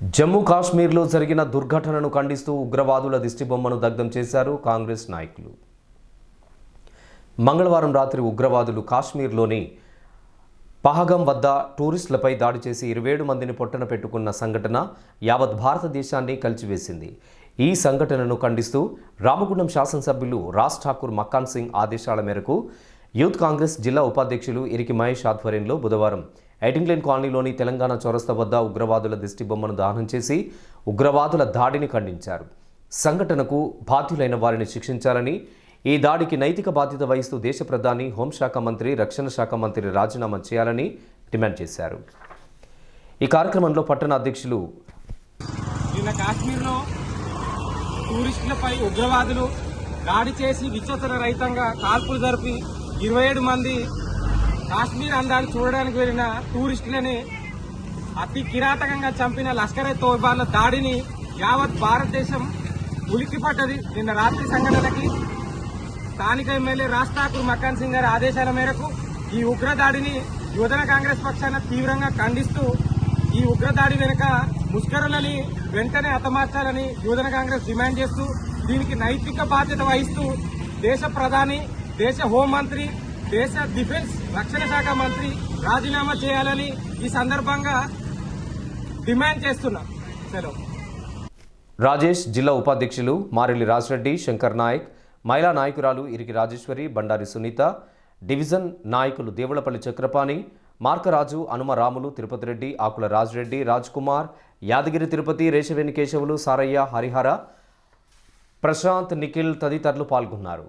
జమ్మూ కాశ్మీర్లో జరిగిన దుర్ఘటనను ఖండిస్తూ ఉగ్రవాదుల దిష్టిబొమ్మను దగ్ధం చేశారు కాంగ్రెస్ నాయకులు. మంగళవారం రాత్రి ఉగ్రవాదులు కాశ్మీర్లోని పహగం వద్ద టూరిస్టులపై దాడి చేసి ఇరవై ఏడు మందిని పొట్టన పెట్టుకున్న సంఘటన యావత్ భారతదేశాన్ని కలిచివేసింది. ఈ సంఘటనను ఖండిస్తూ రామగుండం శాసనసభ్యులు రాజ్ ఠాకూర్ మక్కాన్ సింగ్ ఆదేశాల మేరకు యూత్ కాంగ్రెస్ జిల్లా ఉపాధ్యక్షులు ఇరికి మహేష్ ఆధ్వర్యంలో బుధవారం ఐటింగ్లేన్ కాలనీలోని తెలంగాణ చౌరస్తా వద్ద ఉగ్రవాదుల దిష్టిబొమ్మను దానం చేసి ఉగ్రవాదుల దాడిని ఖండించారు. సంఘటనకు బాధ్యులైన వారిని శిక్షించాలని ఈ దాడికి నైతిక బాధ్యత వహిస్తూ దేశ ప్రధాని హోంశాఖ మంత్రి రక్షణ శాఖ మంత్రి రాజీనామా చేయాలని డిమాండ్ చేశారు. ఈ కార్యక్రమంలో పట్టణ అధ్యక్షులు నిన్న కాశ్మీర్లో టూరిస్టులపై ఉగ్రవాదులు దాడి చేసి విచ్చతర రహితంగా కాల్పులు జరిపి ఇరవై ఏడు మంది కాశ్మీర్ అందాన్ని చూడడానికి వెళ్ళిన టూరిస్టులని అతి కిరాతకంగా చంపిన లష్కరే తోబాల దాడిని యావత్ భారతదేశం ఉలిక్కిపడ్డది. నిన్న రాత్రి సంఘటనకి స్థానిక ఎమ్మెల్యే రాజ్ ఠాకూర్ మకాన్ సింగ్ గారి ఆదేశాల మేరకు ఈ ఉగ్రదాడిని యువజన కాంగ్రెస్ పక్షాన తీవ్రంగా ఖండిస్తూ ఈ ఉగ్రదాడి వెనుక ముష్కరులని వెంటనే హతమార్చాలని యువజన కాంగ్రెస్ డిమాండ్ చేస్తూ దీనికి నైతిక బాధ్యత వహిస్తూ దేశ ప్రధాని దేశ హోంమంత్రి దేశ డిఫెన్స్ రక్షణ శాఖ మంత్రి రాజీనామా చేయాలని ఈ సందర్భంగా డిమాండ్ చేస్తున్నాం. సెలవు రాజేష్ జిల్లా ఉపాధ్యక్షులు మారెల్లి రాజరెడ్డి శంకర్ నాయక్ మహిళా నాయకురాలు ఇరికి రాజేశ్వరి బండారి సునీత డివిజన్ నాయకులు దేవులపల్లి చక్రపాణి మార్కరాజు హనుమరాములు తిరుపతి రెడ్డి ఆకుల రాజరెడ్డి రాజ్ కుమార్ యాదగిరి తిరుపతి రేషవేణి కేశవులు సారయ్య హరిహర ప్రశాంత్ నిఖిల్ తదితరులు పాల్గొన్నారు.